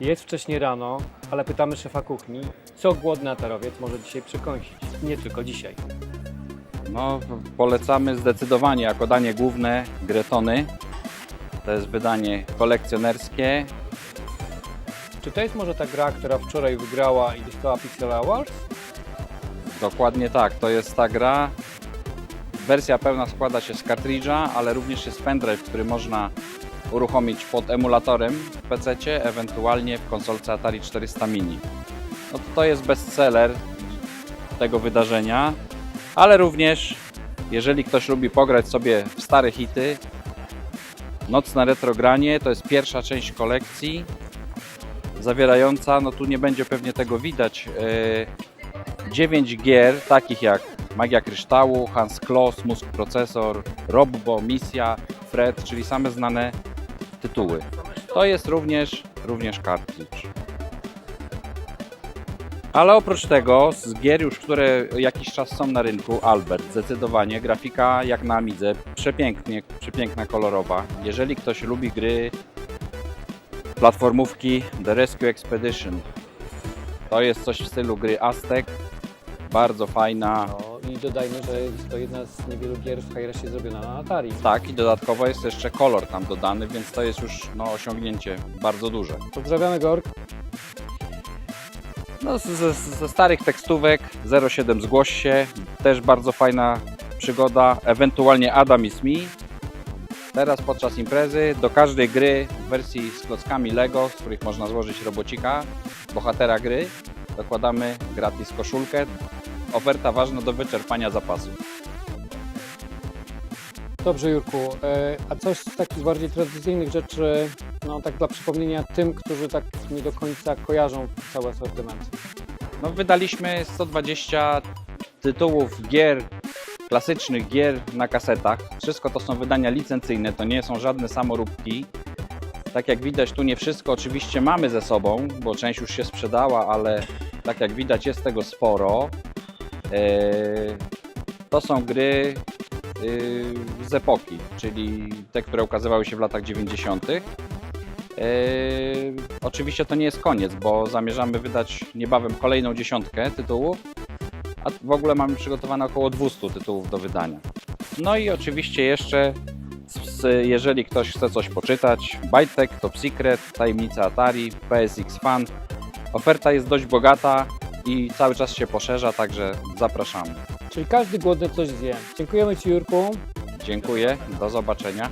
Jest wcześnie rano, ale pytamy szefa kuchni, co głodny atarowiec może dzisiaj przekąsić. Nie tylko dzisiaj. No, polecamy zdecydowanie jako danie główne Gretony. To jest wydanie kolekcjonerskie. Czy to jest może ta gra, która wczoraj wygrała i dostała Pixel Awards? Dokładnie tak, to jest ta gra. Wersja pełna składa się z kartridża, ale również jest pendrive, który można uruchomić pod emulatorem w PC, ewentualnie w konsolce Atari 400 Mini. No to, to jest bestseller tego wydarzenia, ale również jeżeli ktoś lubi pograć sobie w stare hity, Nocne retrogranie to jest pierwsza część kolekcji zawierająca, no tu nie będzie pewnie tego widać, e, 9 gier, takich jak Magia Kryształu, Hans Kloss, Mózg Procesor, Robbo, Misja, Fred, czyli same znane tytuły. To jest również, również kartridż. Ale oprócz tego, z gier już, które jakiś czas są na rynku, Albert, zdecydowanie, grafika jak na Amidze, przepięknie, przepiękna, kolorowa. Jeżeli ktoś lubi gry, platformówki The Rescue Expedition, to jest coś w stylu gry Aztek, bardzo fajna. I dodajmy, że jest to jedna z niewielu gier w Hi-Resie zrobiona na Atari. Tak, i dodatkowo jest jeszcze kolor tam dodany, więc to jest już no, osiągnięcie bardzo duże. Pozdrawiamy Gork. No, ze, ze starych tekstówek 07 Zgłoś się, też bardzo fajna przygoda, ewentualnie Adam is Me. Teraz podczas imprezy do każdej gry w wersji z klockami Lego, z których można złożyć robocika, bohatera gry, dokładamy gratis koszulkę. Oferta ważna do wyczerpania zapasu. Dobrze Jurku, e, a coś z takich bardziej tradycyjnych rzeczy, no tak dla przypomnienia tym, którzy tak nie do końca kojarzą cały asortyment. No, wydaliśmy 120 tytułów gier, klasycznych gier na kasetach. Wszystko to są wydania licencyjne, to nie są żadne samoróbki. Tak jak widać, tu nie wszystko oczywiście mamy ze sobą, bo część już się sprzedała, ale tak jak widać, jest tego sporo. Eee, To są gry yy, z epoki, czyli te, które ukazywały się w latach 90. Eee, oczywiście to nie jest koniec, bo zamierzamy wydać niebawem kolejną dziesiątkę tytułów, a w ogóle mamy przygotowane około 200 tytułów do wydania. No i oczywiście jeszcze, jeżeli ktoś chce coś poczytać, Bytek, Top Secret, Tajemnica Atari, PSX Fan. Oferta jest dość bogata i cały czas się poszerza, także zapraszamy. Czyli każdy głodny coś zje. Dziękujemy Ci Jurku. Dziękuję, do zobaczenia.